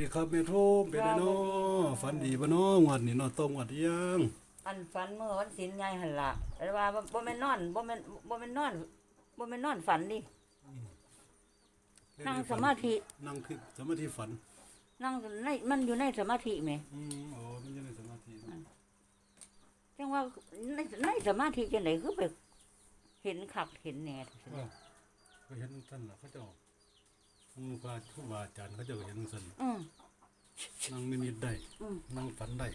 ดีครับแม่โทมเป็นไงเนาะฝันดีบ่เนาะงวดนี้เนาะต้องงวดยังอันฝันเมื่อวันศีลใหญ่หั่นล่ะแต่ว่าบ่บ่แม่นนอนบ่แม่นบ่แม่นนอนบ่แม่นนอนฝันดินั่งสมาธินั่งคือสมาธิฝัน นั่งในมันอยู่ในสมาธิแหมอืมโอ้มันอยู่ในสมาธิเนาะจังว่าในในสมาธิจังไดคือไปเห็นคักเห็นแหน่เออก็เห็นท่านล่ะเขาเจ้าครูบาครูบาอาจารย์เขาเจ้าก็เห็นซั่นอืมนั่งนิมิตได้อืมนั่งฝันได้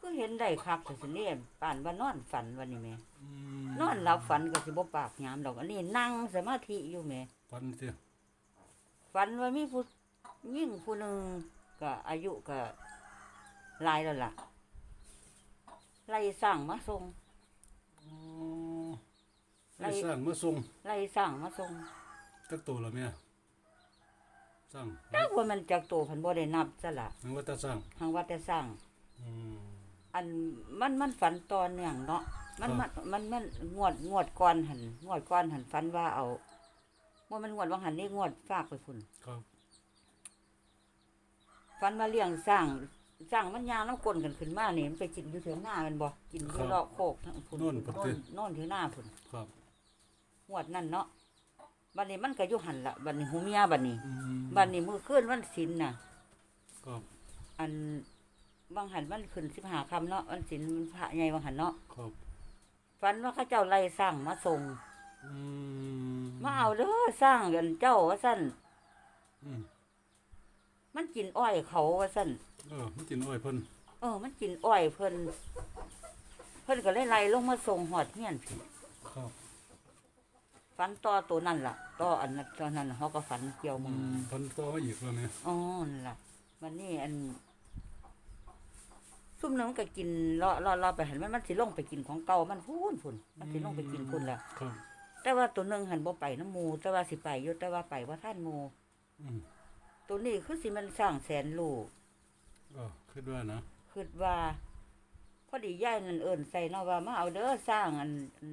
ก็เห็นได้คักแต่สิเนี่ยป่านว่านอนฝันวันนี้แหม่อืมนอนหลับฝันก็สิบ่ปากยามดอกอันนี้นั่งสมาธิอยู่แหม่ ฝันสิฝันว่ามีผู้ยิ่งผู้หนึ่งก็อายุก็หลายแล้วล่ะไล่สร้างมาส่ง อ๋อได้สร้างมาส่งไล่สร้างมาส่ง จักตัวละแม่สร้างถ้าว่ามันจากโตพันบ่ได้นับซะละนังว่าจะสร้างทางว่าแต่สร้าง อืม อันมันมันฝันตอนเนื่องเนาะมันครัมันบมันมันงวดงวดก่อนหันงวดก่อนหันฝันว่าเอาว่ามันงวดว่าหันนี่งวดฝากไปพุ่นครับ ฝันว่าเลี้ยงสร้างสร้างมันยางน้ำกลนกันขึ้นมานี่มันไปกินอยู่เถียงหน้ามันบ่กินอยู่เลาะโคกทั้งพุ่นโน่นพุ่นสิโน่นที่หน้าพุ่นครับ งวดนั่นเนาะ บัดนี้มันก็อยู่หันละบัดนี้หูเมียบัดนี้อืมบัดนี้มือขึ้นวันศิลน่ะครับอันบางหันมันขึ้นสิบหาคำเนาะวันศิลมันพระใหญ่บางหันเนาะครับฝันว่าเขาเจ้าไล่สร้างมาส่งอืมมาเอาเด้อสร้างกันเจ้าว่าสั่นอืมมันกินอ้อยเขาว่าสั่นเออมันกินอ้อยเพิ่นเออ มันกินอ้อยเพิ่นเพิ่นก็เลยไล่ลงมาส่งหอดเฮียนพี่ครับ ฝันต่อตัวนั่นล่ะต่ออันนั้นตอนนั้นเขาก็ฝันเกี่ยวอืมึงมเพิ่นต่อมาอีกแล้วเนี่ยอ๋อนั่นล่ะวันนี้อันซุ่มนึงมันก็กินเลาะเลาะเลาะไปหันมันมันสิลงไปกินของเก่ามันพูนพุ่นมันสิลงไปกินพุ่นละครับแต่ว่าตัวหนึงหันบ่ไปน้ำหมูแต่ว่าสิไปอยู่แต่ว่าไปว่าท่านหมูอืมตัวนี้คือสิมันสร้างแสนลูกเออคิดว่านะคิดว่า พอดีย่ายนั่นเอิ้นใส่เนาะว่ามาเอาเด้อสร้างอันอัน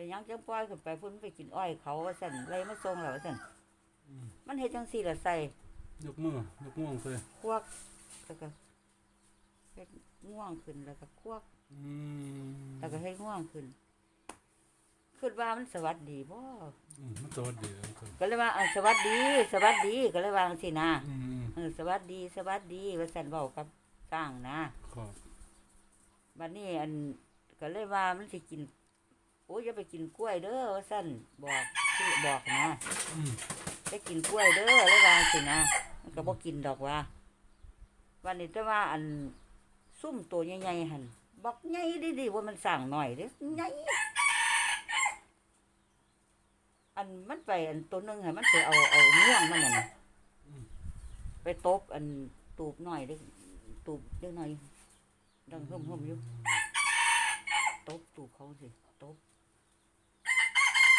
ไปหยังจังปล่อยขึ้นไปพุ่นไปกินอ้อยเขาว่าซั่นไล่มาส่งแล้วว่าซั่นอืม มันเฮ็ดจังซี่ล่ะใส่ยกมือยกม่วงใส่ควักแล้วก็เฮ็ดง่วงขึ้นแล้วก็ควัก อืมแล้วก็ให้ง่วงขึ้นคิดว่ามันสวัสดีบ่อืมมันสวัสดีแล้วครับก็เลยว่าอะสวัสดี สวัสดีก็เลยวาจั่งสินะอืมเออสวัสดีสวัสดีว่าสันเว้ากับสร้างนะ ครับบัดนี้อันก็เลยว่ามันสิกินโอ้ยอย่าไปกินกล้วยเด้อว่าสันบอกที่บอกนะอืมจะกินกล้วยเด้อเลยวาจั่งสินะมันก็บ่กินดอกว่า วันนี้แต่ว่าอันซุ่มตัวใหญ่ๆหั่นบอกใหญ่ดีๆว่ามันสั่งหน่อยเด้อใหญ่อันมันไปอันตัวหนึงให้มันไปเอาเอาง่วงมันน่ะนะไปตบอันตูบหน่อยเด้อตูบเล็กหน่อยดังเพิ่มเพิ่มอยู่ตบตูบเขาสิตบ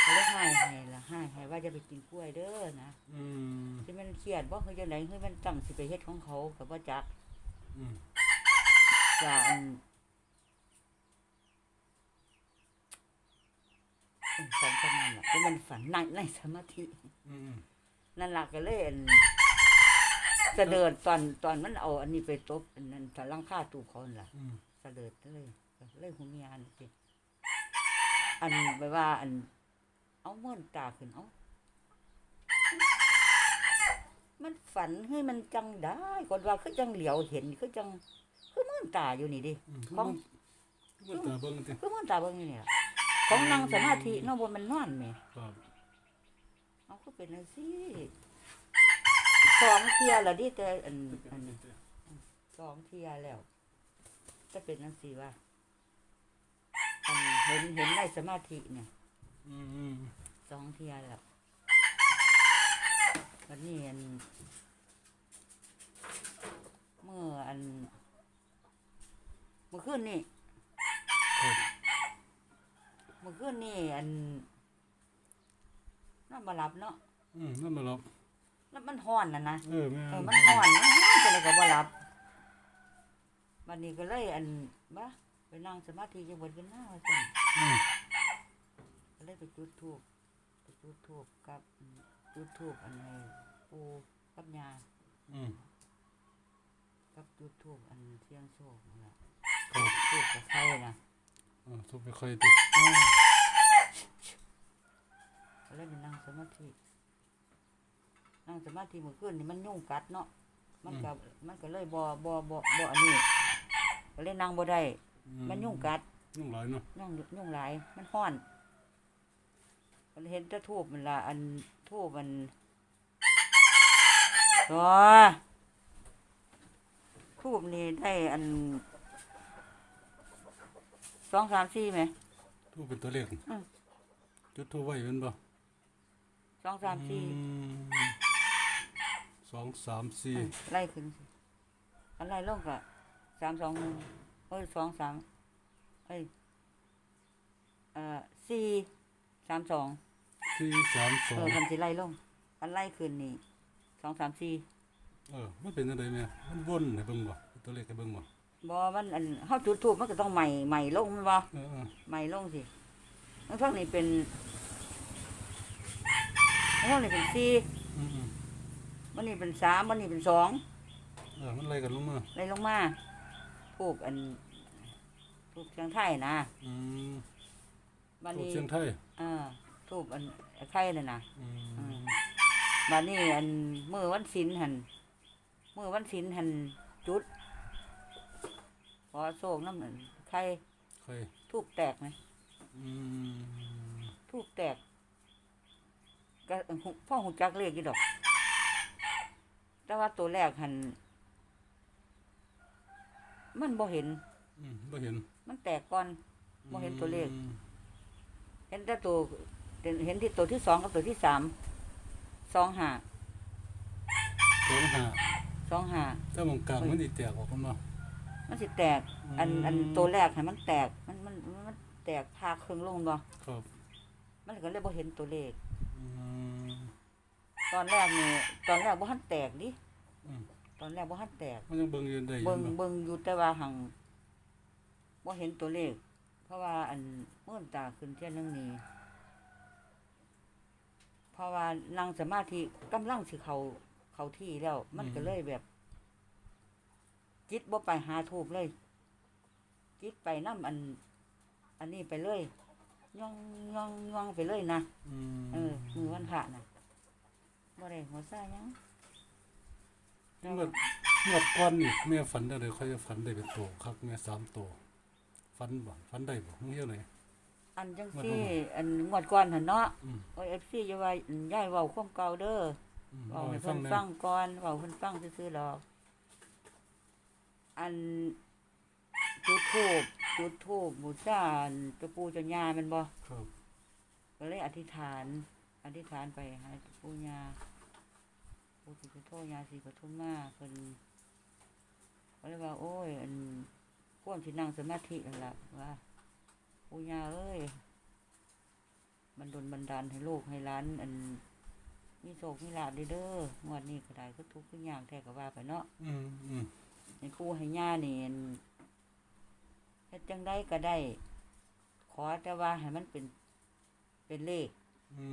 เขาเลยให้ให้ละให้ให้ว่าจะไปกินกล้วยเด้อนะอืมที่มันเครียดบ่คือจังไดคือมันตั้งสิไปเฮ็ดของเขากับว่าจักอืมว่าอันเอ้ยฝันจำนั่นแหละที่มันฝันในในสมาธิ อืมนั่นล่ะก็เลยอันเสดินตอนตอนมันเอาอันนี้ไปตบอันนั้นตอนลังค่าตูบเขานั่นล่ะอืมเสดินเลยเลยหูเมียอันสิอันไปว่าอัน เอาเมื่อนตาขึ้นเอามันฝันให้มันจังได้คนว่าคือจังเหลียวเห็นคือจังคือเมื่อนตาอยู่นี่ดิอืมของมันตาเบิ่งติคือเมื่อนตาเบิ่งอยู่นี่ล่ะของนั่งสมาธิเนาะบนมันนอนแหม่ครับเอาก็เป็นจังซี่สองเที่ยแล้วดิแต่อันอันนี้สองเที่ยแล้วจะเป็นนังสีว่าอันเห็นเห็นในสมาธิเนี่ย อืมอืมสองเที่ยแล้ววันนี้อันเมื่ออันเมื่อคืนนี่ครับเมื่อคืนนี่อันน่ามารับเนาะอืมนั่นมาหรอกแล้วมันห้อนนะนะเออแม่เออมันห่อนมันห่อนจะเลยก็บ่หลับวันนี้ก็เลยอันบ้าไปนั่งสมาธิจังหวัดกันหน้าว่าซั่นอืม ก็เลยไปจุดธูปไปจุดธูปกับอืมจุดธูปอันนี้ปูกับยาอืม กับจุดทูบอันเสียงโชคนั่นล่ะครับ ทูบกับไข่นะเออทุบไปค่อยติเออก็เลยไปนั่งสมาธินั่งสมาธิเมื่อคืนนี่มันยุ่งกัดเนาะมันก็มันก็เลยบ่บ่บ่บ่อันนี้ก็เลยนั่งบ่ได้มันยุ่งกัด ยุ่งหลายเนาะ ยุ่งยุ่งหลาย มันห้อน ก็เลยเห็นแต่ทูบมันละอันทูบมันตัวทูบนี่ได้อันสองสามสี่ไหมทุบเป็นตัวเลขอืมจุดทุบไว้เป็นบ่สองสามสี่อืมสองสามสี่อืมไล่ขึ้นสิอันไล่ลงก็สามสองหนึ่งเอ้ยสองสามเอ้ยเอ่อสี่ สามสองสี่สามสอเองอคันสิไล่ลงอันไล่ขึ้นนี่สองสามสี่เออมันเป็นอะไรเนี่ยมันวนให้เบิ่งบ่เป็นตัวเลขให้เบิ่งบ่บ่มันอันเฮาจุดทูบมันก็ต้องใหม่ใหม่ลงแมันบ่เออเออใหม่ลงสิทั้งทั้งนี่เป็นทั้งทั้งนี่เป็นสี่อืมอืมมันนี่เป็นสามมันนี่เป็นสองเออมันไล่กันลงมาไล่ลงมาทูบอันทูบเชียงไทยนะอืม บัดทูบนี้เชียงไทยอ่าทูบอันไข่น่ะนะอือืมมบัดนี้อันมื้อวันศีลหั่นมื้อวันศีลหั่นจุดขอโชคนำอันไข่ใครทูบแตกไหมอืมทูบแตกก็พ่อหูจักเลขกี่ดอก แต่ว่าตัวแรกหันมันบ่เห็น อืมบ่เห็นมันแตกก่อน บ่เห็นตัวเลข อืม เห็นแต่ตัวเห็นที่ตัวที่สองกับตัวที่สามสองหาสองห้าสองหาถ้ามองกลางมันสิแตกออกกันเนาะมันสิแตก อันอืมอันตัวแรกให้มันแตกมันมันมันแตกพาครึ่งลงบ่ครับ มันก็เลยบ่เห็นตัวเลขอืมตอนแรกนี่ตอนแรกบ่ทันแตกดิอืมตอนแรกบ่ทันแตกมันยังเบิ่งอยู่ได้อยู่เบิ่งเนาะเบิ่งอยู่แต่ว่าหังบ่เห็นตัวเลขเพ ราะว่าอันเมื่อตาขึ้นเที่ยนึงนี้เพราะว่านั่งสมาธิกำลังสิเข้าเข้าที่แล้ว มันก็เลยแบบ จิตบ่ไปหาทูบเลย จิตไปนํอัน อันนี้ไปเลยย่องย่องย่องไปเลยนะอืมเออ มือวันพระน่ะบ่ได้หัวซ่าหยังงวดงวดก่อนนี่แม่ฝันได้เลยค่อยจะฝันได้เป็นตัวครับแม่สามตัว ฝันบ่ฝันได้บ่มึงเฮ็ดไหน อันจังงวดซี่บ่มาอันงวดก่อนหั่นเนาะอืม โอ้ย FC อย่าว่าย้ายเว้าความเก่าเด้ออืมเว้าเอาให้ให้เพิ่ฟังนแหน่ฟังก่อนเว้าเพิ่นฟังซื่อๆดอก อันจุดธูปจุดธูปบูชาอันเจ้าปู่เจ้าย่าแม่นบ่ ครับก็เลยอธิษฐาน อธิษฐานไปหาเจ้าปู่ย่าปู่ศรีสุโธย่าศรีปทุมมาเพิ่นก็เลยว่า โอ้ย อัน ควรสินั่งสมาธินั่นล่ะว่าปู่ย่าเอ้ยมันดลบันดาลให้ลูกให้หล้านอันมีโศกมีลาบเด้อเด้องวดนี้ก็ได้ก็ทุกข์ทุกอย่างแท้ก็ว่าไปเนาะอืมอืมให้ปู่ให้ย่านี่อั่นเฮ็ดจังได้ก็ได้ ขอแต่ว่าให้มันเป็นเป็นเลขอื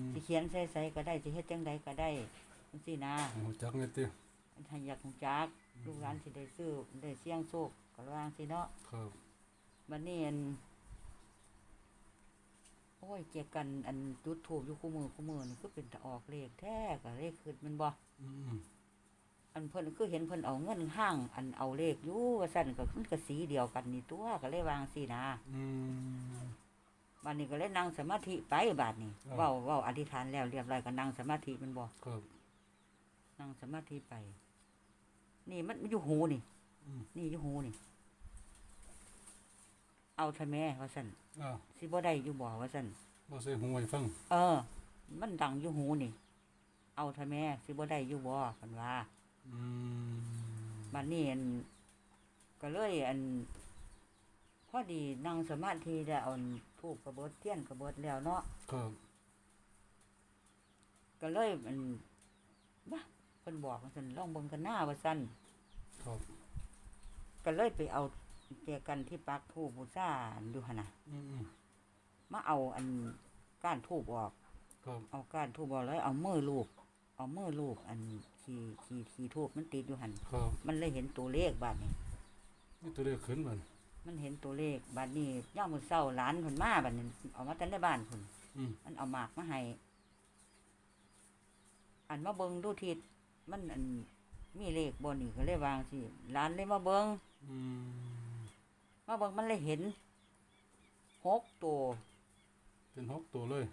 มสิเขียนใส่ๆก็ได้สิเฮ็ดจังไดก็ได้จังซี่นะให้รู้จักไงติถ้าอยากรู้จักลูกหลานสิได้ซื้อได้เสี่ยงโชค ก็ระวางสิเนาะครับบัดนี้อันโอ้ยเจยกันอันจุดถูกอยู่คู่มือคู่มือนี่คือเป็นตะออกเลขแท้ก็เลขขึ้นแมันบ่อืมอันเพิ่นคือเห็นเพิ่นเอาเงินห้าง อันเอาเลขอยู่ว่าซั่นก็มันก็สีเดียวกันนี่ตัวก็เลยวางสินะอืมบัดนี้ก็เลยนั่งสมาธิไปบาดนี้อ่าเว้าเว้าอธิษฐานแล้วเรียบร้อยก็นั่งสมาธิแมันบ่ครับนั่งสมาธิไป นี่มันมันอยู่หูนี่อืม นี่อยู่หูนี่ เอาทำแม่ว่าซั่นอ่าสิบ่ได้อยู่บ่ว่าซั่นบ่ใส่หูให้ฟังเออ มันดังอยู่หูนี่ เอาทำแม่สิบ่ได้อยู่บ่เพิ่นว่า อืมบัดนี้อันก็เลยอันพอดีนั่งสมาธิแล้วเอาทูบกระเบิดเทียนกระเบิดแล้วเนาะครับก็เลยอันว่าเพิ่นบอกว่าซั่นลองเบิ่งกันหน้าว่าซั่นครับ ก็เลยไปเอาเจกันที่ปักทูบบูชาอันอยู่หั่นน่ะอืมอืมมาเอาอันก้านทูบออก ครับเอาก้านทูบออกแล้วเอามือลูบเอามือลูกอันขี่ขี่ขี่ทูบมันติดอยู่หันครับมันเลยเห็นตัวเลขบาดนี้ นี่ตัวเลขขึ้นมันมันเห็นตัวเลขบาดนี้ย่ามมือเศร้าหลานเพิ่นมาบาดนี้เอามาแต่ในบ้านเพิ่นอืมมันเอาหมากมาให้อันมาเบิงดูทิศมันอันมีเลขบนนี่ก็เลยวางสิร้านเลยมาเบิงอื มมาเบิงมันเลยเห็นหกตัวเป็นหกตัวเลย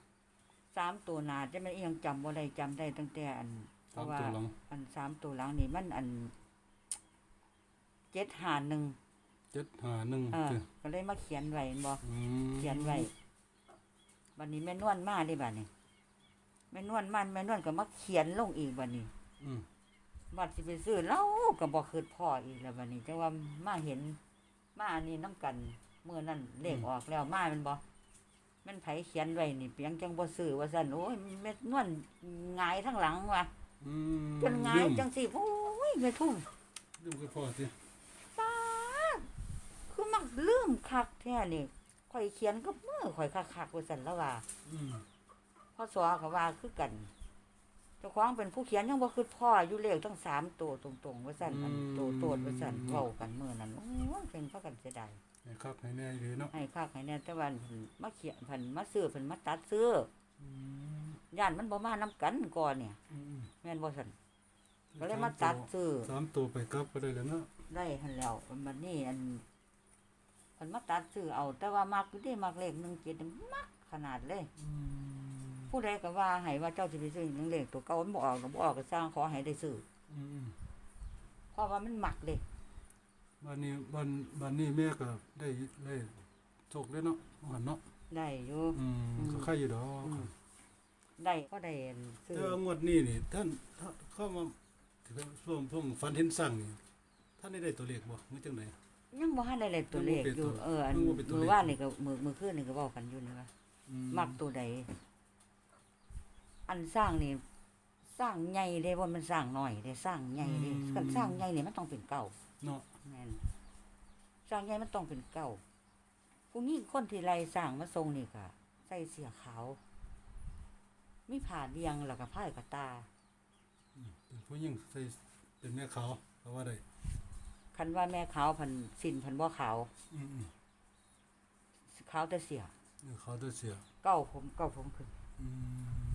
สามตัวหนาจะไม่นอิหยังจำบ่ได้จำได้ตั้งแต่อันเพสามราะว่าตัวหลังอันสามตัวหลังนี่มันอันเจ็ดหาหนึ่งเจ็ดห้าหนึ่งเออเจ็ดก็เลยมาเขียนไว้เห็นบ่อืมเขียนไว้บัดนี้แม่นวลมาเดิบัดนี้แม่นวลมาแม่นวลก็มาเขียนลงอีกบัดนี้อืม บัดสิไปซื้อเหล้าก็บ่คืดพ่ออีกแล้วบัดนี้จังว่ามาเห็นมาอันนี้น้ำกันเมื่อนั้นเลขออกแล้วมาแมันบ่แมันไผเขียนไว้นี่เปียงจังบ่ซื้อว่าซั่นโอ้ยแม่นวลหงายทั้งหลังว่ะอืมจนหงายจังสิโอ้ยแม่ทุ่มลืมคือพ่อสิตาดคือมักลืมคักแท้นี่ข่อยเขียนกับมือข่อยคักๆว่าซั่นแล้วว่าอืมพ่อสอก็ว่าคือกันเจ้าของเป็นผู้เขียนยังบ่คือพ่ออยู่เลขทั้งสามตัวตรงๆว่าซั่นอันโตโตดว่าซั่นเว้ากันมื้อนั้นโอ้ยเป็นพากันเสียดายให้คักให้แน่ดีเนาะให้คักให้แน่แต่วันเพิ่นมาเขียนเพิ่นมาซื้อเพิ่นมาตัดซื้ออืมย่านมันบ่มานํกันก่อนเนี่ย อืมแม่นบ่ซั่นก็เลยมาตัดซื้อ สามตัวไปกลับก็ได้แล้วเนาะได้หั่นแล้วมันนี่อันเพิ่นมาตัดซื้อเอา แต่ว่ามักอยู่ที่มักเลข17นี่มักขนาดเลยอืม ผู้ใดก็ว่าให้ว่าเจ้าสิไปซื้อหยังเลขตัวเก่ามันบ่ออกก็บ่ออกก็สร้างขอให้ได้ซื้ออืมอืมเพราะว่ามันมักเลยบ้านนี้บ้านบ้านนี้แม่ก็ได้ได้โชคได้เนาะหันเนาะได้อยู่ อืมอืม ก็ใครอยู่ดอกอืมได้ก็ได้ซื้อแต่ว่างวดนี้นี่ท่านท่านเข้ามาถือว่าช่วงช่วงฝันเห็นสั่งนี่ท่านได้ได้ตัวเลขบ่มื้อจังได ยังบ่ทันได้เลยตัวเลขอยู่เอออันยังบ่เป็นตัวมืเลอขว่านนี่ก็มือมือคืนนี่ก็เว้ากันอยู่นี่ว่าอืมักตัวใด อันสร้างนี่สร้างใหญ่เด้ว่ามันสร้างน้อยเด้สร้างใหญ่เด้กันสร้างใหญ่นี่มันต้องเป็นเก่าเนาะแม่นสร้างใหญ่มันต้องเป็นเก่าผู้นี้คนที่ไล่สร้างมาทรงนี่ก็ใส่เสื้อขาวมีผ้าเดียงแล้วก็ผ้ากระตาอืมเป็นผู้หญิงใส่เป็นแม่ขาวก็ว่าได้คันว่าแม่ขาวพันสินพันบ่ขาวอืมอืมขาวแต่เสียนี่ขาวตัวเสีย เก้าผมเก้าผมขึ้น อืม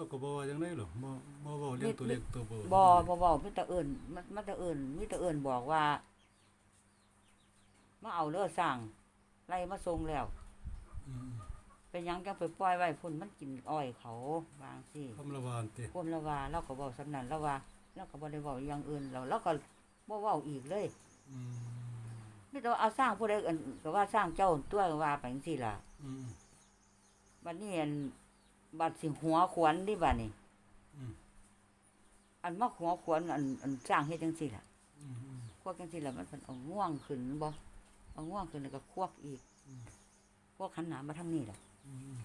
เราก็บ่ว่าจังได๋หรอบ่บ่เว้าเรื่องตัวเลขตัวเบอร์บ่บ่บ่มีแต่เอิ้นมันมันแต่เอิ้นมีแต่เอิ้นบอกว่ามาเอาเด้อสร้างไล่มาส่งแล้วอืมเป็นหยังจังไปปล่อยไว้พุ่นมันกินอ้อยเขาวางสิคำละวานติพวมละว่าเราก็เว้าสำนั้นแล้วว่าเราก็บ่ได้เว้าอย่างอื่นแล้วเราก็บ่เว้าอีกเลยอืมมีแต่ว่าเอาสร้างผู้ใดเอิ้นก็ว่าสร้างเจ้าตัวว่าไปจังซี่ล่ะ อืมบัดนี้อัน บัดสิหัวขวนนี่บัดนี้อืมอันมาหัวขวนอันอันสร้างเฮ็ดจังซี่ล่ะอืมอืมควักจังซี่ล่ะมันเพิ่นเอาง่วงขึ้นบ่เอาง่วงขึ้นแล้วก็ควักอีกอืมควักขันหนามาทางนี้ล่ะอืมอืม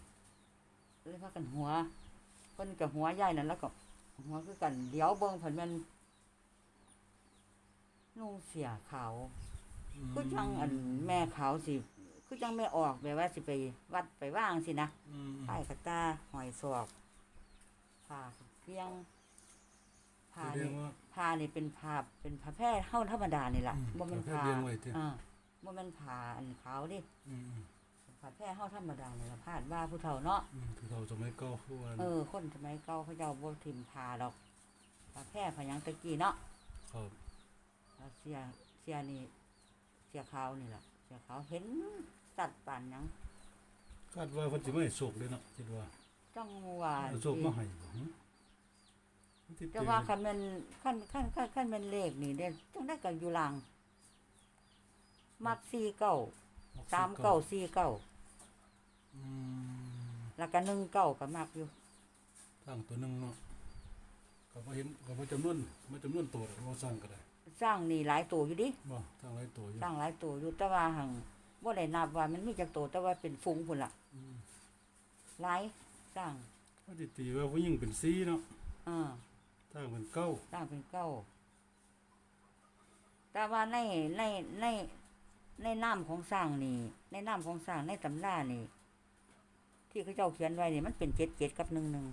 เลยพากันหัวเพิ่นก็หัวใหญ่นั่นแล้วก็หัวคือกันเดี๋ยวเบิ่งเพิ่นแม่นนุ่งเสียขาวคือจังอันแม่ขาวสิ คือจังแม่ออกแบบว่าสิไปวัดไปว่างสินะอืมป้ายกระตาหอยศอกผ้าเพียงผ้าแสดนี่งว่าผ้านี่เป็นผ้าเป็นผ้าแพร่เฮาธรรมดานี่ล่ะอืมบ่แม่นผ้าผ้าแพร่เลี้ยงไว้ติอ่าบ่แม่นผ้าอันขาวดิอืมอืมผ้าแพร่เฮาธรรมดานี่ล่ะผ้าว่าผู้เฒ่าเนาะ อืมคือเราสมัยเก่าคือว่าเออ คนสมัยเก่าเขาเจ้าบ่ทิ่มผ้าดอกผ้าแพร่ผ้าหยังตะกี้เนาะครับแล้วเสียเสียนี่เสียขาวนี่ล่ะ เสียขาวเห็นสัตว์ปานหยังคาดว่าเพิ่นสิมาให้โชคเลยเนาะคิดว่าจังว่าเอาโชคมาให้บ่หึมันสิแต่ว่าคันแม่นคันคันคันคันแม่นเลขนี่เด้จังได้ก็อยู่หลังมัก4เก้าสามเก้าสี่เก้าอืมแล้วก็หนึ่งเก้าก็มักอยู่ สร้างตัวหนึงเนาะก็บ่เห็นก็บ่จำนวนบ่จำนวนตัวบ่สร้างก็ได้ สร้างนี่หลายตัวอยู่ดิบ่สร้างหลายตัวอยู่สร้างหลายตัวอยู่แต่ว่าหังบ่ได้นับว่ามันมีจักตัวแต่ว่าเป็นฝูงพุ่นล่ะอืมหลายสร้างว่าสิตีว่าผู้หญิงเป็น4เนาะอ่าสร้างเป็นเก้าสร้างเป็นเก้าแต่ว่าในในในในน้ำของสร้างนี่ในน้ำของสร้างในตำรานี่ ที่เขาเจ้าเขียนไว้นี่มันเป็นเจ็ดเจ็ดกับหนึ่งหนึ่ง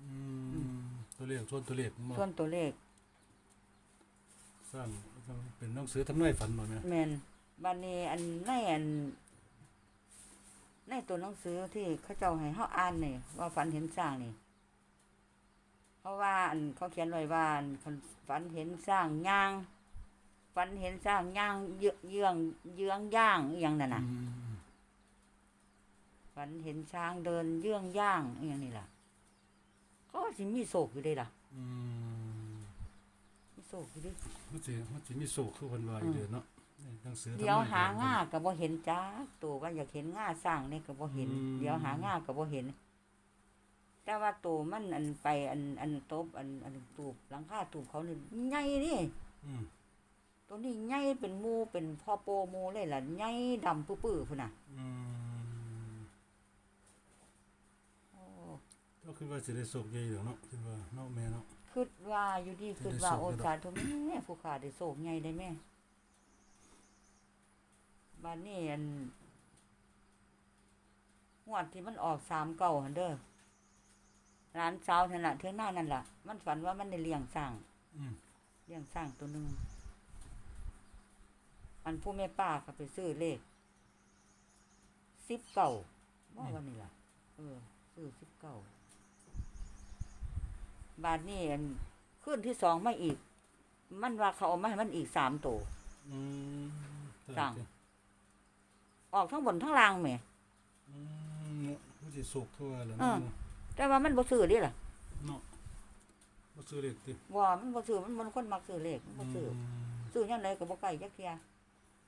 อืมตัวเลขส่วนตัวเลขมาส่วนตัวเลข สร้างสร้างเป็นหนังสือทำนายฝันบ่แม่แม่นบัดนี้อันในอัน ในตัวหนังสือที่เขาเจ้าให้เฮาอ่านนี่ว่าฝันเห็นสร้างนี่ เพราะว่าอันเขาเขียนไว้ว่าอันคันฝันเห็นสร้างย่างฝันเห็นสร้างย่างเยืเยืองเยื้องย่างอหย่างนั่นน่ะ อืมฝันเห็นช้างเดินเยื้องย่างอหย่างนี้ล่ะ ก็สิมีโศกอยู่เด้ล่ะ อืมมี โศกอยู่เดิมันสิมันสิมีโศกคือเพิ่นว่าอยู่เด้อเนาะในหนังสือทำนเดี๋ยวหาฝันง่าก็บ่เห็นจ้าตัวว่าอยากเห็นง่าสร้างนี่ก็บ่เห็นอืมเดี๋ยวหาง่าก็บ่เห็น แต่ว่าตัวมันอันไปอันอันตบอันอันตูบหลังคาตูบเขานี่ใหญ่นี่อืมตัวนี้ใหญ่เป็นหมูเป็นพ่อโปหมูเลยล่ะใหญ่ดำปื้อๆพุ่นน่ะอืมโอ้ก็คือว่าสิได้โศกใหญ่ดอกเนาะคิดว่าเนาะแม่เนาะ คิดว่าอยู่ดีคิดว่าได้โศกโออยู่ดอกสาธุแม่ผู้ขาได้โศกใหญ่ได้แม่บ้านนี้อันงวดที่มันออกสามเก่าหันเด้อร้านสาวนั่นล่ะเทืองหน้านั่นล่ะมันฝันว่ามันได้เลี้ยงสร้างอืมเลี้ยงสร้างตัวหนึ่งอันผู้แม่ป้าก็ไปซื้อเลขสิบเก่าว่าวันนี้ล่ะ เออซื้อสิบเก่า บาทนี่อันขึ้นที่สองมาอีก มันว่าเขาเอามาให้มันอีกสามตัวอืมสั่งออกทั้งบนทั้งล่างแหม่อืมมันสิโศกทั่วแล้วเอเนาะอแต่ว่ามันบ่ซื้อเดิล่ะเนาะบ่ซื้อเลขติว่ามันบ่ซื้อมันมันคนมักซื้อเลขมันบ่ซื้ออซื้อยังไงก็บ่ไกลจักเที่ย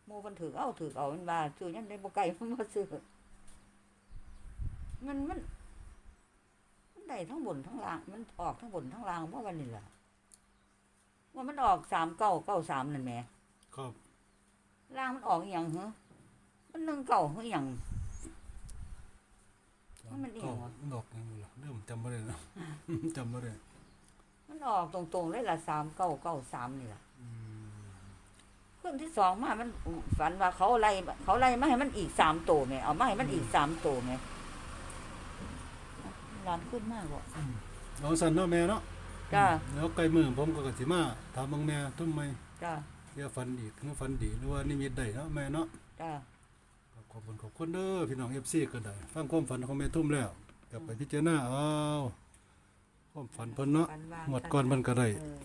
หมู่เพิ่นถือเอาถือเอามันว่าซื้อยังไงบ่ไกลมันบ่ซื้อมันมันมัน ได้ทั้งบนทั้งล่าง มันออกทั้งบนทั้งล่างว่าวันนี้ล่ะว่ามันออกสามเก้าเก้าสามนั่นแหมครับล่างมันออกอหย่างเหรอมันหนึ่งเก่าเหรออหย่าง ว่ามันอีหยังวะมันออกยังบ่ล่ะเริ่มจำบ่ได้แล้ว จำบ่ได้มันออกตรงๆเลยล่ะสามเก้าเก้าสามนี่ล่ะอืมขึ้นที่สองมามันฝันว่าเขาไล่เขาไล่มาให้มันอีกสามตัวไหมเอามาให้มันอีกสามตัวไหม ร้านขึ้นมากบ่เอาสั่นเนาะแม่เนาะจ้าแล้วใกล้มือผมก็ก็สิมาถามเบิ่งแม่ทุ่มไหมจ้าเที่ยฝันอีกคือฝันดีหรือว่านิมิตได้เนาะแม่เนาะจ้าขอบคุณขอบคุณเด้อพี่น้อง FC ก็ได้ฟังความฝันของแม่ทุ่มแล้วกลับไปพิจารณาเอาความฝันเพิ่นเนาะฝันว่างวดก่อนมันก็ได้เออ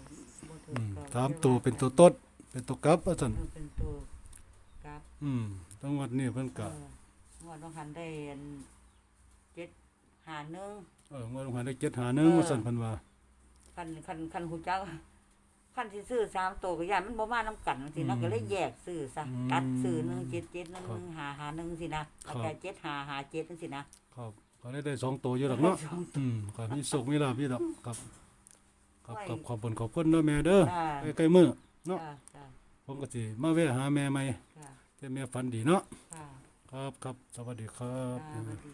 บ่ถูกอืมก็สามตัวเป็นตัวต้นเป็นตัวกลับว่าซั่นเออเป็นตัวครับอืมจังหวัดนี้เพิ่นเอก็องวดต้องหันได้อันเจ็ด หาหนึ่ง เอองวดลงหาได้7หาหนึงว่าซั่นเพิ่นว่าคันคันคันหูจักคันสิซื้อสามตัวก็ย่านมันบ่มานํกันสินะก็เลยแยกซื้อซะตัดซื้อหนึ่งเจ็ดเจ็ดหนึ่งหนึ่งหาหาหนึ่งสินะเอาแต่เจ็ดหาหาเจ็ดจังสินะครับก็ได้ได้สองตัวอยู่ดอกเนาะอืมก็มีสุขมีลาภอยู่ดอกครับครับครับขอบคุณขอบคุณเนาะแม่เด้อจ้า ใกล้ๆมื้อเนาะจ้าจ้าผมก็สิมาแวะหาแม่ใหม่จ้าแต่แม่ฝันดีเนาะจ้าครับครับสวัสดีครับจ้าสวัสดี